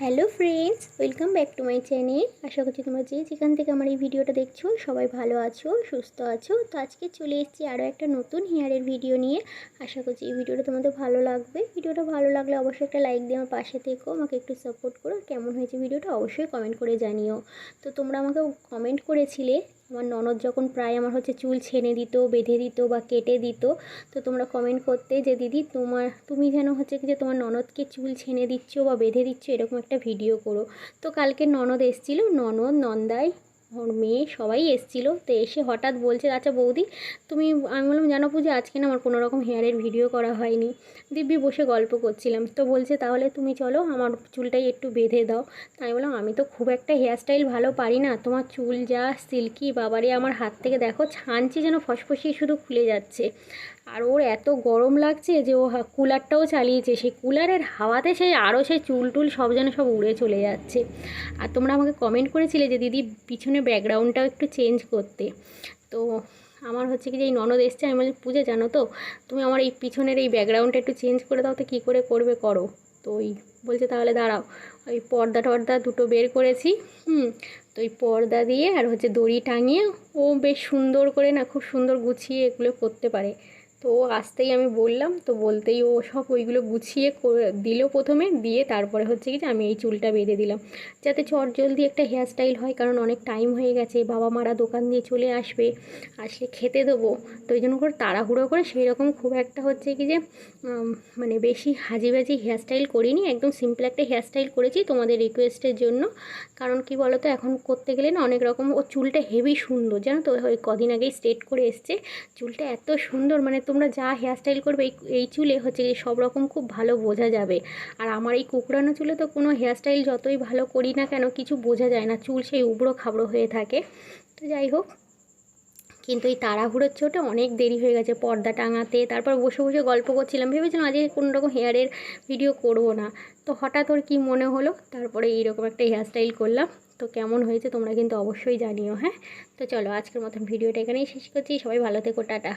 Hello friends, welcome back to my channel. আশা করছি তোমরা যে যেখান থেকে আমার এই ভিডিওটা দেখছ, সবাই ভালো আছো, সুস্থ আছো। তো আজকে চলে এসেছি আরও একটা নতুন হেয়ারের ভিডিও নিয়ে। আশা করছি এই ভিডিওটা তোমাদের ভালো লাগবে। ভিডিওটা ভালো লাগলে অবশ্যই একটা লাইক দিয়ে আমার পাশে থেকো, আমাকে একটু সাপোর্ট করো। কেমন হয়েছে ভিডিওটা অবশ্যই কমেন্ট করে জানিও। তো তোমরা আমাকে কমেন্ট করেছিলে আমার ননদ যখন প্রায় আমার হচ্ছে চুল ছেনে দিত, বেঁধে দিত বা কেটে দিত, তো তোমরা কমেন্ট করতে যে, দিদি, তোমার, তুমি যেন হচ্ছে যে তোমার ননদকে চুল ছেনে দিচ্ছ বা বেঁধে দিচ্ছ, এরকম একটা ভিডিও করো। তো কালকে ননদ এসেছিল, ননদ, নন্দাই ওর মেয়ে সবাই এসেছিল, তো এসে হঠাৎ বলছে আচ্ছা বৌদি, তুমি, আমি বললাম, জানো পুজো, আজকে না আমার কোনো রকম হেয়ারের ভিডিও করা হয়নি। দিব্যি বসে গল্প করছিলাম, তো বলছে, তাহলে তুমি চলো, আমার চুলটাই একটু বেঁধে দাও। তাই আমি বললাম, আমি তো খুব একটা হেয়ারস্টাইল ভালো পারি না, তোমার চুল যা সিল্কি বাবারে আমার হাত থেকে দেখো, ছানছি যেন ফসফসিয়ে শুধু খুলে যাচ্ছে। আর ওর এত গরম লাগছে যে ও কুলারটাও চালিয়েছে। সেই কুলারের হাওয়াতে সেই আরও সেই চুল টুল সব যেন সব উড়ে চলে যাচ্ছে। আর তোমরা আমাকে কমেন্ট করেছিলে যে দিদি পিছনে ব্যাকগ্রাউন্ডটাও একটু চেঞ্জ করতে। তো আমার হচ্ছে কি যে এই ননদ এসছে, আমি বলছি পূজা, জানো তো, তুমি আমার এই পিছনের এই ব্যাকগ্রাউন্ডটা একটু চেঞ্জ করে দাও তো, কী করে করবে করো। তো ওই বলছে, তাহলে দাঁড়াও, ওই পর্দা টর্দা দুটো বের করেছি, হুম? তো ওই পর্দা দিয়ে আর হচ্ছে দড়ি টাঙিয়ে ও বেশ সুন্দর করে না খুব সুন্দর গুছিয়ে এগুলো করতে পারে। তো আসতেই আমি বললাম, তো বলতেই ও সব ওইগুলো গুছিয়ে দিল প্রথমে, দিয়ে তারপরে হচ্ছে কি যে আমি এই চুলটা বেঁধে দিলাম। যাতে চট জলদি একটা হেয়ারস্টাইল হয়, কারণ অনেক টাইম হয়ে গেছে, বাবা মারা দোকান দিয়ে চলে আসবে আসলে খেতে দেবো। তো ওই জন্য করে তাড়াহুড়ো করে সেই রকম খুব একটা হচ্ছে কি যে মানে বেশি হাজি বাজি হেয়ারস্টাইল করিনি, একদম সিম্পল একটা হেয়ারস্টাইল করেছি তোমাদের রিকোয়েস্টের জন্য। কারণ কি বলো তো এখন করতে গেলে না অনেক রকম, ও চুলটা হেভি সুন্দর, জানো তো? ওই কদিন আগেই স্ট্রেট করে এসছে। চুলটা এত সুন্দর মানে তোমরা যা হেয়ারস্টাইল করবে, এই এই চুলে হচ্ছে সব রকম খুব ভালো বোঝা যাবে। আর আমার এই কুকড়ানো চুলে তো কোনো হেয়ারস্টাইল যতই ভালো করি না কেন, কিছু বোঝা যায় না। চুল সেই উবড়ো খাবড়ো হয়ে থাকে। তো যাই হোক, কিন্তু এই তাড়াহুড়োর চোটে অনেক দেরি হয়ে গেছে পর্দা টাঙাতে। তারপর বসে বসে গল্প করছিলাম। ভেবেছিলাম আজকে কোনো রকম হেয়ারের ভিডিও করব না। তো হঠাৎ ওর কী মনে হলো? তারপরে এইরকম একটা হেয়ারস্টাইল করলাম। তো কেমন হয়েছে তোমরা কিন্তু অবশ্যই জানিও হ্যাঁ? তো চলো আজকের মতন ভিডিওটা এখানেই শেষ করছি। সবাই ভালো থেকো, টাটা।